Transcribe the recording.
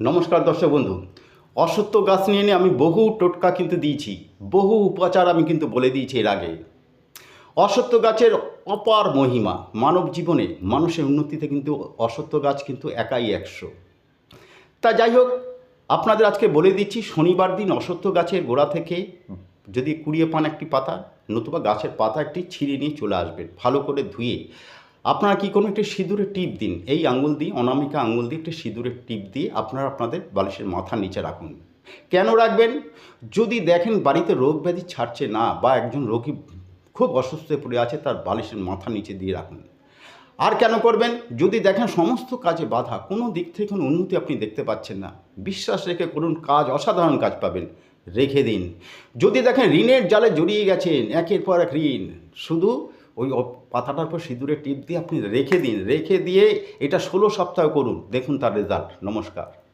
নমস্কার দর্শক বন্ধু। অসত্য গাছ নিয়ে নিয়ে আমি বহু টোটকা কিন্তু দিয়েছি, বহু উপাচার আমি কিন্তু বলে দিয়েছি এর আগে। অসত্য গাছের অপার মহিমা, মানব জীবনে মানুষের উন্নতিতে কিন্তু অসত্য গাছ কিন্তু একাই একশো। তা যাই হোক, আপনাদের আজকে বলে দিচ্ছি, শনিবার দিন অসত্য গাছের গোড়া থেকে যদি কুড়িয়ে পান একটি পাতা, নতুবা গাছের পাতা একটি ছিঁড়ে নিয়ে চলে আসবেন, ভালো করে ধুয়ে। আপনারা কি কোনো একটি সিঁদুরের টিপ দিন? এই আঙুল দিয়ে, অনামিকা আঙুল দিয়ে একটি সিঁদুরের টিপ দিয়ে আপনারা আপনাদের বালিশের মাথার নিচে রাখুন। কেন রাখবেন? যদি দেখেন বাড়িতে রোগ ব্যাধি ছাড়ছে না বা একজন রোগী খুব অসুস্থ পড়ে আছে, তার বালিশের মাথা নিচে দিয়ে রাখুন। আর কেন করবেন? যদি দেখেন সমস্ত কাজে বাধা, কোনো দিক থেকে কোনো উন্নতি আপনি দেখতে পাচ্ছেন না, বিশ্বাস রেখে করুন, কাজ অসাধারণ কাজ পাবেন, রেখে দিন। যদি দেখেন ঋণের জালে জড়িয়ে গেছেন, একের পর এক ঋণ, শুধু ওই পাতাটার পর সিঁদুরে টিপ দিয়ে আপনি রেখে দিন, রেখে দিয়ে এটা ষোলো সপ্তাহ করুন। দেখুন তার রেজাল্ট নমস্কার।